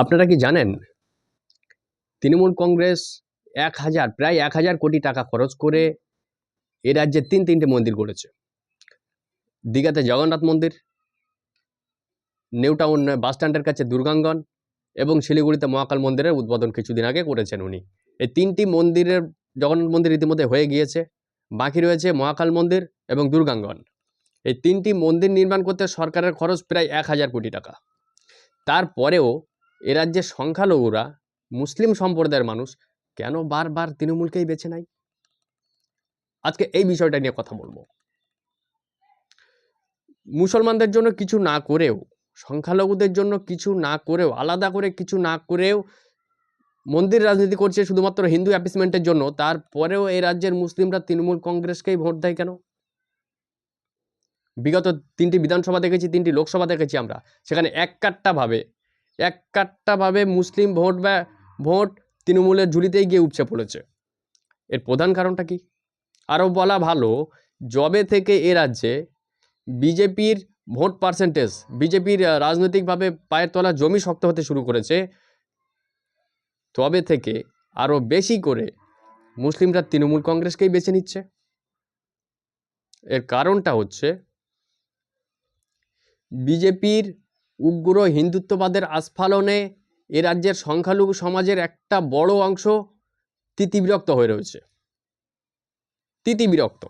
আপনারা কি জানেন? তৃণমূল কংগ্রেস এক হাজার, প্রায় এক হাজার কোটি টাকা খরচ করে এ রাজ্যে তিন তিনটে মন্দির গড়েছে। দীঘাতে জগন্নাথ মন্দির নিউ টাউন বাস স্ট্যান্ডের কাছে দুর্গাঙ্গন এবং শিলিগুড়িতে মহাকাল মন্দিরের উদ্বোধন কিছুদিন আগে করেছেন উনি। এই তিনটি মন্দিরের, জগন্নাথ মন্দির ইতিমধ্যে হয়ে গিয়েছে, বাকি রয়েছে মহাকাল মন্দির এবং দুর্গাঙ্গন। এই তিনটি মন্দির নির্মাণ করতে সরকারের খরচ প্রায় এক হাজার কোটি টাকা। তারপরেও এ রাজ্যের সংখ্যালঘুরা মুসলিম সম্প্রদায়ের মানুষ কেন বারবার তৃণমূলকেই বেছে নেয়? আজকে এই বিষয়টা নিয়ে কথা বলব। মুসলমানদের জন্য কিছু না করেও, সংখ্যালঘুদের জন্য কিছু না করেও, আলাদা করে কিছু না করেও মন্দির রাজনীতি করছে শুধুমাত্র হিন্দু অ্যাপিসমেন্টের জন্য, তারপরেও এই রাজ্যের মুসলিমরা তৃণমূল কংগ্রেসকেই ভোট দেয় কেন? বিগত তিনটি বিধানসভা দেখেছি, তিনটি লোকসভা দেখেছি আমরা। সেখানে এক কাট্টাভাবে এক কাট্টাভাবে মুসলিম ভোট বা ভোট তৃণমূলের ঝুলিতেই গিয়ে উপচে পড়েছে। এর প্রধান কারণটা কি? আরও বলা ভালো জবে থেকে এ রাজ্যে বিজেপির ভোট পার্সেন্টেজ, বিজেপির রাজনৈতিকভাবে পায়ের তলা জমি শক্ত হতে শুরু করেছে, তবে থেকে আরও বেশি করে মুসলিমরা তৃণমূল কংগ্রেসকেই বেছে নিচ্ছে। এর কারণটা হচ্ছে, বিজেপির উগ্র হিন্দুত্ববাদের আস্ফালনে এ রাজ্যের সংখ্যালঘু সমাজের একটা বড় অংশ তিতিবিরক্ত হয়ে রয়েছে। তিতিবিরক্ত।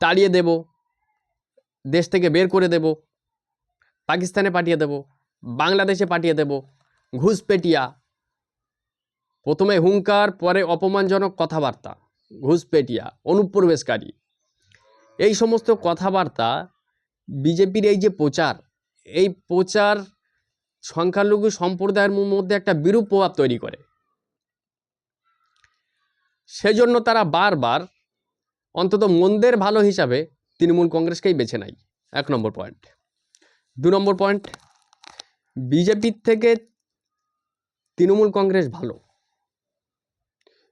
তাড়িয়ে দেব, দেশ থেকে বের করে দেব, পাকিস্তানে পাঠিয়ে দেব, বাংলাদেশে পাঠিয়ে দেব ঘুষপেটিয়া প্রথমে হুঙ্কার, পরে অপমানজনক কথাবার্তা ঘুষপেটিয়া অনুপ্রবেশকারী। এই সমস্ত কথাবার্তা বিজেপির এই যে প্রচার এই প্রচার সংখ্যালঘু সম্প্রদায়ের মধ্যে একটা বিরূপ প্রভাব তৈরি করে। সেজন্য তারা বারবার অন্তত মন্দের ভালো হিসাবে তৃণমূল কংগ্রেসকেই বেছে নেয়। এক নম্বর পয়েন্ট। দু নম্বর পয়েন্ট, বিজেপির থেকে তৃণমূল কংগ্রেস ভালো।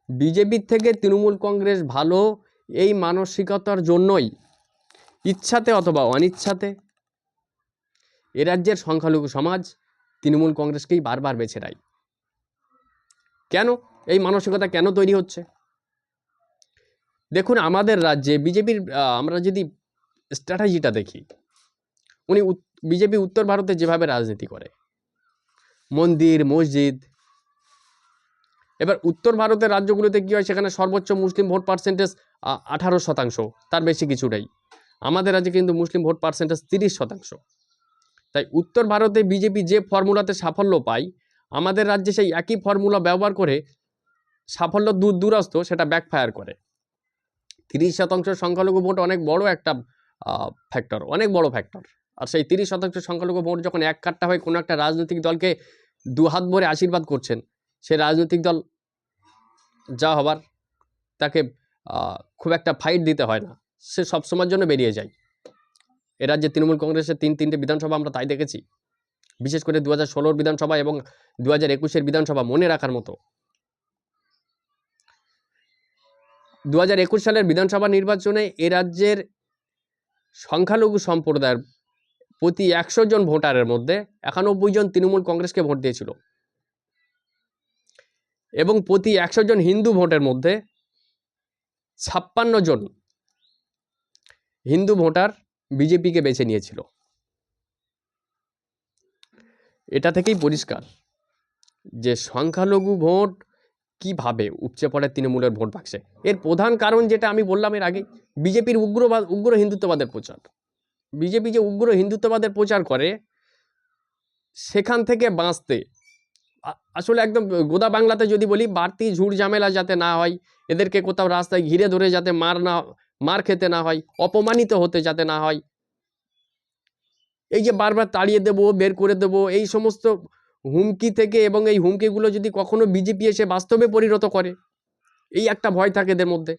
বিজেপির থেকে তৃণমূল কংগ্রেস ভালো এই মানসিকতার জন্যই ইচ্ছাতে অথবা অনিচ্ছাতে এ রাজ্যের সংখ্যালঘু সমাজ তৃণমূল কংগ্রেসকেই বারবার বেছে নেয়। কেন? এই মানসিকতা কেন তৈরি হচ্ছে? দেখুন, আমাদের রাজ্যে বিজেপির আমরা যদি স্ট্র্যাটেজিটা দেখি, উনি বিজেপি উত্তর ভারতে যেভাবে রাজনীতি করে, মন্দির, মসজিদ, এবার উত্তর ভারতের রাজ্যগুলোতে কী হয়? সেখানে সর্বোচ্চ মুসলিম ভোট পার্সেন্টেজ আঠারো শতাংশ, তার বেশি কিছু নেই। আমাদের রাজ্যে কিন্তু মুসলিম ভোট পার্সেন্টেজ তিরিশ শতাংশ। তাই উত্তর ভারতে বিজেপি যে ফর্মুলাতে সাফল্য পায়, আমাদের রাজ্যে সেই একই ফর্মুলা ব্যবহার করে সাফল্য দূর দূরস্থ সেটা ব্যাকফায়ার করে। তিরিশ শতাংশ সংখ্যালঘু ভোট অনেক বড় একটা ফ্যাক্টর অনেক বড় ফ্যাক্টর আর সেই তিরিশ শতাংশ সংখ্যালঘু ভোট যখন এক কাট্টা হয়ে কোনো একটা রাজনৈতিক দলকে দু হাত ভরে আশীর্বাদ করছেন, সে রাজনৈতিক দল যা হবার তাকে খুব একটা ফাইট দিতে হয় না। সে সবসময়ের জন্য বেরিয়ে যায়। এ রাজ্যে তৃণমূল কংগ্রেসের তিন তিনটে বিধানসভা আমরা তাই দেখেছি। বিশেষ করে দু হাজার ষোলোর বিধানসভা এবং দু হাজার একুশের বিধানসভা মনে রাখার মতো। দু হাজার একুশ সালের বিধানসভা নির্বাচনে এ রাজ্যের সংখ্যালঘু সম্প্রদায়ের প্রতি একশো জন ভোটারের মধ্যে একানব্বই জন তৃণমূল কংগ্রেসকে ভোট দিয়েছিল। এবং প্রতি একশো জন হিন্দু ভোটের মধ্যে ছাপ্পান্ন জন হিন্দু ভোটার বিজেপিকে বেছে নিয়েছিল। এটা থেকেই পরিষ্কার যে সংখ্যালঘু ভোট কীভাবে উপচে পড়ে তৃণমূলের ভোট বাক্সে। এর প্রধান কারণ যেটা আমি বললাম এর আগে, বিজেপির উগ্রবাদ উগ্র হিন্দুত্ববাদের প্রচার। বিজেপি যে উগ্র হিন্দুত্ববাদের প্রচার করে, সেখান থেকে বাঁচতে আসলে একদম গোদা বাংলাতে যদি বলি, বাড়তি ঝুড় ঝামেলা যাতে না হয়, এদেরকে কোথাও রাস্তায় ঘিরে ধরে যাতে মার না মার খেতে না হয়, অপমানিত হতে যাতে না হয়। এই যে বারবার তাড়িয়ে দেব, বের করে দেব, এই সমস্ত হুমকি থেকে এবং এই হুমকিগুলো যদি কখনো বিজেপি এসে বাস্তবে পরিণত করে, এই একটা ভয় থাকে এদের মধ্যে।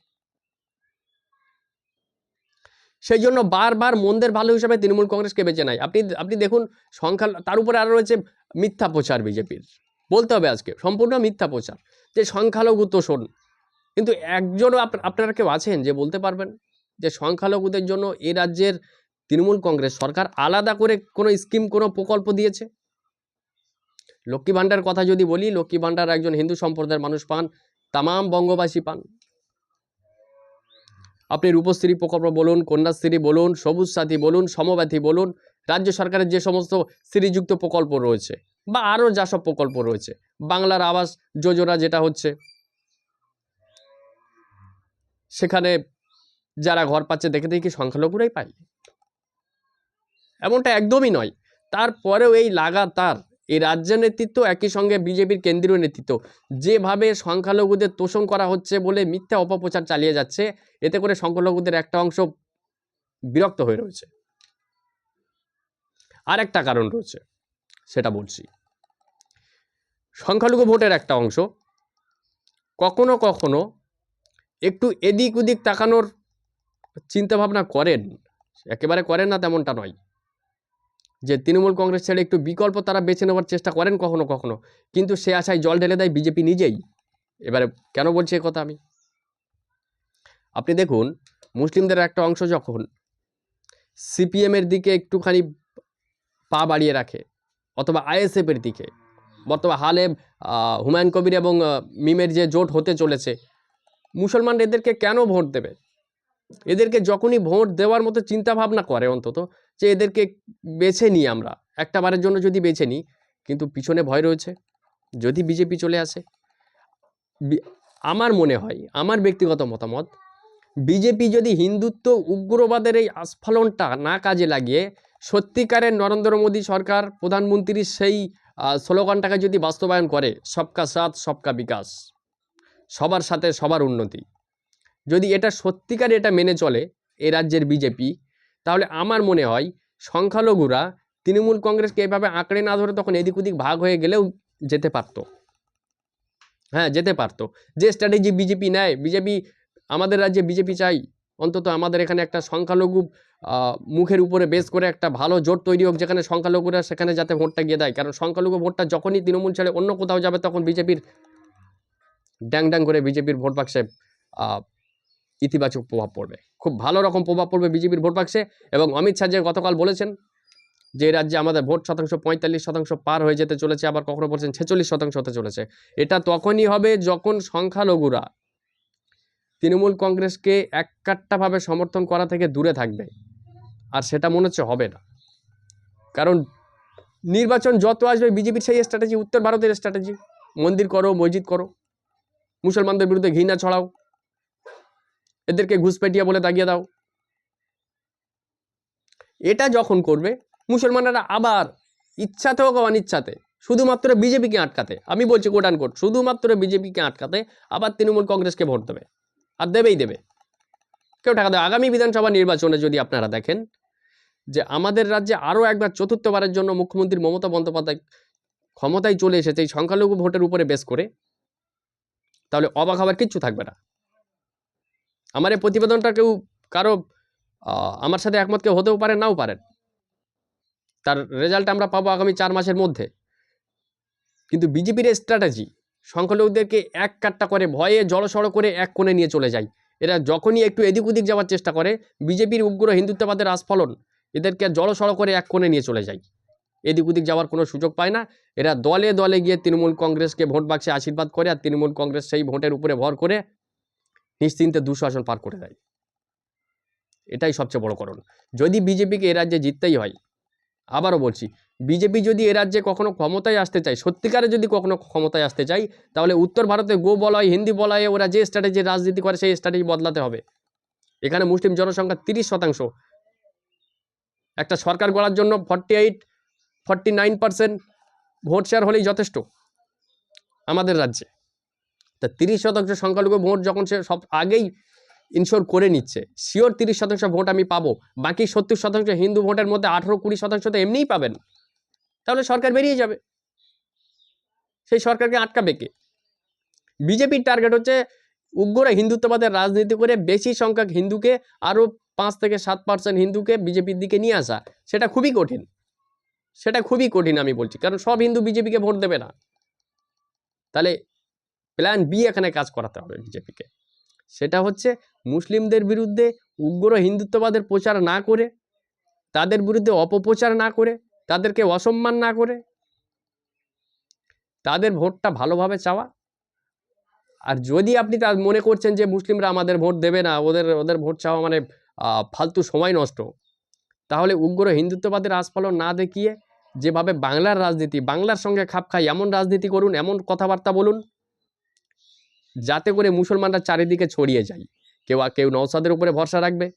সেই জন্য বারবার মন্দের ভালো হিসাবে তৃণমূল কংগ্রেসকে বেছে নেয়। আপনি আপনি দেখুন, সংখ্যা, তার উপরে আরও রয়েছে মিথ্যা প্রচার বিজেপির। বলতে হবে আজকে, সম্পূর্ণ মিথ্যা প্রচার। যে সংখ্যালঘু তোষণ কিন্তু একজনও আপ- আপনারা কেউ আছেন যে বলতে পারবেন যে সংখ্যালঘুদের জন্য এ রাজ্যের তৃণমূল কংগ্রেস সরকার আলাদা করে কোনো স্কিম, কোনো প্রকল্প দিয়েছে? লক্ষ্মী ভাণ্ডার কথা যদি বলি, লক্ষ্মী ভাণ্ডার একজন হিন্দু সম্প্রদায়ের মানুষ পান, তামাম বঙ্গবাসী পান। আপনি রূপশ্রী প্রকল্প বলুন, কন্যাশ্রী বলুন, সবুজ সাথী বলুন, সমব্যাথী বলুন, রাজ্য সরকারের যে সমস্ত শ্রীযুক্ত প্রকল্প রয়েছে বা আরও যা সব প্রকল্প রয়েছে, বাংলার আবাস যোজনা যেটা হচ্ছে সেখানে যারা ঘর পাচ্ছে দেখে দেখি সংখ্যালঘুরাই পায় এমনটা একদমই নয়। তারপরেও এই লাগাতার এই রাজ্য নেতৃত্ব একই সঙ্গে বিজেপির কেন্দ্রীয় নেতৃত্ব যেভাবে সংখ্যালঘুদের তোষণ করা হচ্ছে বলে মিথ্যা অপপ্রচার চালিয়ে যাচ্ছে, এতে করে সংখ্যালঘুদের একটা অংশ বিরক্ত হয়ে রয়েছে। আর একটা কারণ রয়েছে, সেটা বলছি। সংখ্যালঘু ভোটের একটা অংশ কখনো কখনো একটু এদিক ওদিক তাকানোর চিন্তাভাবনা করেন। একেবারে করেন না তেমনটা নয়। যে তৃণমূল কংগ্রেস ছেড়ে একটু বিকল্প তারা বেছে নেওয়ার চেষ্টা করেন কখনো কখনো। কিন্তু সে আশায় জল ঢেলে দেয় বিজেপি নিজেই। এবারে কেন বলছি কথা আমি? আপনি দেখুন, মুসলিমদের একটা অংশ যখন সিপিএমের দিকে একটুখানি পা বাড়িয়ে রাখে, অথবা আইএসএফের দিকে, বর্তমান হালে হুমায়ুন কবির এবং মিমের যে জোট হতে চলেছে মুসলমান এদেরকে কেন ভোট দেবে? এদেরকে যখনই ভোট দেওয়ার মতো চিন্তা ভাবনা করে অন্তত যে এদেরকে বেছে নিই আমরা একটা বারের জন্য যদি বেছে নিই, কিন্তু পিছনে ভয় রয়েছে। যদি বিজেপি চলে আসে আমার মনে হয়, আমার ব্যক্তিগত মতামত, বিজেপি যদি হিন্দুত্ব উগ্রবাদের এই আস্ফালনটা না কাজে লাগিয়ে সত্যিকারের নরেন্দ্র মোদী সরকার, প্রধানমন্ত্রীর সেই স্লোগানটাকে যদি বাস্তবায়ন করে, সবকা সাথ, সবকা বিকাশ। সবার সাথে সবার উন্নতি। যদি এটা সত্যিকার এটা মেনে চলে এ রাজ্যের বিজেপি, তাহলে আমার মনে হয় সংখ্যালঘুরা তৃণমূল কংগ্রেসকে এভাবে আঁকড়ে না ধরে তখন এদিক ওদিক ভাগ হয়ে গেলেও যেতে পারতো। হ্যাঁ যেতে পারতো। যে স্ট্র্যাটেজি বিজেপি নেয়, বিজেপি আমাদের রাজ্যে বিজেপি চাই, অন্তত আমাদের এখানে একটা সংখ্যালঘু মুখের উপরে বেশ করে একটা ভালো জোট তৈরি হোক, যেখানে সংখ্যালঘুরা সেখানে যাতে ভোটটা গিয়ে দেয়। কারণ সংখ্যালঘু ভোটটা যখনই তৃণমূল ছেড়ে অন্য কোথাও যাবে, তখন বিজেপির ড্যাং ড্যাং করে বিজেপির ভোট বাক্সে ইতিবাচক প্রভাব পড়বে। খুব ভালো রকম প্রভাব পড়বে বিজেপির ভোট বাক্সে এবং অমিত শাহ যে গতকাল বলেছেন যে রাজ্যে আমাদের ভোট শতাংশ পঁয়তাল্লিশ শতাংশ পার হয়ে যেতে চলেছে, আবার কখনো বলছেন ছেচল্লিশ শতাংশ হতে চলেছে। এটা তখনই হবে যখন সংখ্যালঘুরা তৃণমূল কংগ্রেসকে এককাট্টাভাবে সমর্থন করা থেকে দূরে থাকবে। আর সেটা মনে হচ্ছে হবে না। কারণ নির্বাচন যত আসবে, বিজেপির সেই স্ট্র্যাটেজি উত্তর ভারতের স্ট্র্যাটেজি মন্দির করো, মসজিদ করো। মুসলমানদের বিরুদ্ধে ঘৃণা ছড়াও। এদেরকে ঘুষপেটিয়া বলে দাগিয়ে দাও। এটা যখন করবে, মুসলমানেরা আবার ইচ্ছাতে হোক অনিচ্ছাতে, শুধুমাত্র বিজেপিকে আটকাতে, আমি বলছি কোট কোট, শুধুমাত্র বিজেপিকে আটকাতে আবার তৃণমূল কংগ্রেসকে ভোট দেবে। আর দেবেই দেবে। কেউ টাকা দেবে আগামী বিধানসভা নির্বাচনে যদি আপনারা দেখেন যে আমাদের রাজ্যে আরও একবার চতুর্থবারের জন্য মুখ্যমন্ত্রী মমতা বন্দ্যোপাধ্যায় ক্ষমতায় চলে এসেছে, এই সংখ্যালঘু ভোটের উপরে বেশ করে তাহলে অবাক হওয়ার কিচ্ছু থাকবে না। আমার এই প্রতিবেদনটা কেউ, কারও আমার সাথে একমত কেউ হতেও পারে, নাও পারেন। তার রেজাল্ট আমরা পাবো আগামী চার মাসের মধ্যে। কিন্তু বিজেপির স্ট্র্যাটেজি, সংখ্যালঘুদেরকে এক কাট্টা করে, ভয়ে জড়সড় করে এক কোণে নিয়ে চলে যায়। এরা যখনই একটু এদিক ওদিক যাওয়ার চেষ্টা করে, বিজেপির উগ্র হিন্দুত্ববাদের আস্ফলন, এদেরকে জড়সড় করে এক কোণে নিয়ে চলে যায়। এদিক ওদিক যাওয়ার কোনো সুযোগ পায় না। এরা দলে দলে গিয়ে তৃণমূল কংগ্রেসকে ভোট বাক্সে আশীর্বাদ করে আর তৃণমূল কংগ্রেস সেই ভোটের উপরে ভর করে নিশ্চিন্তে দুশো আসন পার করে দেয়। এটাই সবচেয়ে বড় কারণ। যদি বিজেপিকে এ রাজ্যে জিততেই হয়, আবারও বলছি, বিজেপি যদি এ রাজ্যে কখনো ক্ষমতায় আসতে চায়, সত্যিকারে যদি কখনো ক্ষমতায় আসতে চায়, তাহলে উত্তর ভারতে গো বলয়, হিন্দি বলয়ে ওরা যে স্ট্র্যাটেজি রাজনীতি করে সেই স্ট্র্যাটেজি বদলাতে হবে। এখানে মুসলিম জনসংখ্যা তিরিশ শতাংশ। একটা সরকার গড়ার জন্য forty eight forty nine percent vote share হলেই যথেষ্ট আমাদের রাজ্যে। তা তিরিশ শতাংশ সংখ্যালঘু ভোট যখন সে সব আগেই ইনশোর করে নিচ্ছে শিওর তিরিশ শতাংশ ভোট আমি পাবো, বাকি সত্তর শতাংশ হিন্দু ভোটের মধ্যে আঠেরো কুড়ি শতাংশ তো এমনিই পাবেন। তাহলে সরকার বেরিয়ে যাবে। সেই সরকারকে আটকাবে কে? বিজেপির টার্গেট হচ্ছে উগ্র হিন্দুত্ববাদের রাজনীতি করে বেশি সংখ্যক হিন্দুকে আরও পাঁচ থেকে সাত পার্সেন্ট হিন্দুকে বিজেপির দিকে নিয়ে আসা, সেটা খুবই কঠিন। সেটা খুবই কঠিন আমি বলছি। কারণ সব হিন্দু বিজেপিকে ভোট দেবে না। তাহলে প্ল্যান বি এখানে কাজ করাতে হবে বিজেপিকে। সেটা হচ্ছে মুসলিমদের বিরুদ্ধে উগ্র হিন্দুত্ববাদের প্রচার না করে, তাদের বিরুদ্ধে অপপ্রচার না করে, তাদেরকে অসম্মান না করে, তাদের ভোটটা ভালোভাবে চাওয়া। আর যদি আপনি তা মনে করছেন যে মুসলিমরা আমাদের ভোট দেবে না, ওদের ওদের ভোট চাওয়া মানে ফালতু সময় নষ্ট, তাহলে উগ্র হিন্দুত্ববাদের আস্ফলন না দেখিয়ে যেভাবে বাংলার রাজনীতি, বাংলার সঙ্গে খাপ খায় এমন রাজনীতি করুন, এমন কথাবার্তা বলুন, যাতে করে মুসলমানরা চারিদিকে ছড়িয়ে যায়। কেউ কেউ নওসাদের উপরে ভরসা রাখবে,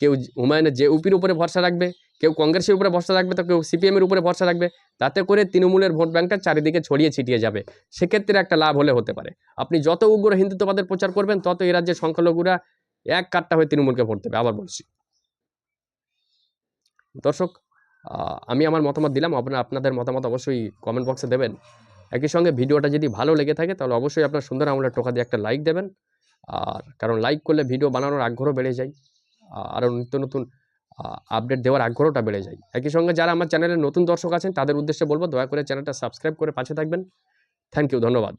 কেউ হুমায়ুনের যে উপির উপরে ভরসা রাখবে, কেউ কংগ্রেসের উপরে ভরসা রাখবে, তো কেউ সিপিএমের উপরে ভরসা রাখবে, তাতে করে তৃণমূলের ভোট ব্যাংকটা চারিদিকে ছড়িয়ে ছিটিয়ে যাবে। সেক্ষেত্রে একটা লাভ হলে হতে পারে। আপনি যত উগ্র হিন্দুত্ববাদের প্রচার করবেন, তত এই রাজ্যের সংখ্যালঘুরা এক কাট্টা হয়ে তৃণমূলকে ভোট দেবে, আবার বলছি। দর্শক আমি আমার মতামত দিলাম। আপনারা, আপনাদের মতামত অবশ্যই কমেন্ট বক্সে দেবেন। একই সঙ্গে ভিডিওটা যদি ভালো লেগে থাকে, তাহলে অবশ্যই আপনার সুন্দর আমলের টোকা দিয়ে একটা লাইক দেবেন। আর কারণ লাইক করলে ভিডিও বানানোর আগ্রহ বেড়ে যায়। আরও নিত্য নতুন আপডেট দেওয়ার আগ্রহটা বেড়ে যায়। একই সঙ্গে যারা আমার চ্যানেলের নতুন দর্শক আছেন, তাদের উদ্দেশ্যে বলব, দয়া করে চ্যানেলটা সাবস্ক্রাইব করে পাশে থাকবেন। থ্যাংক ইউ ধন্যবাদ।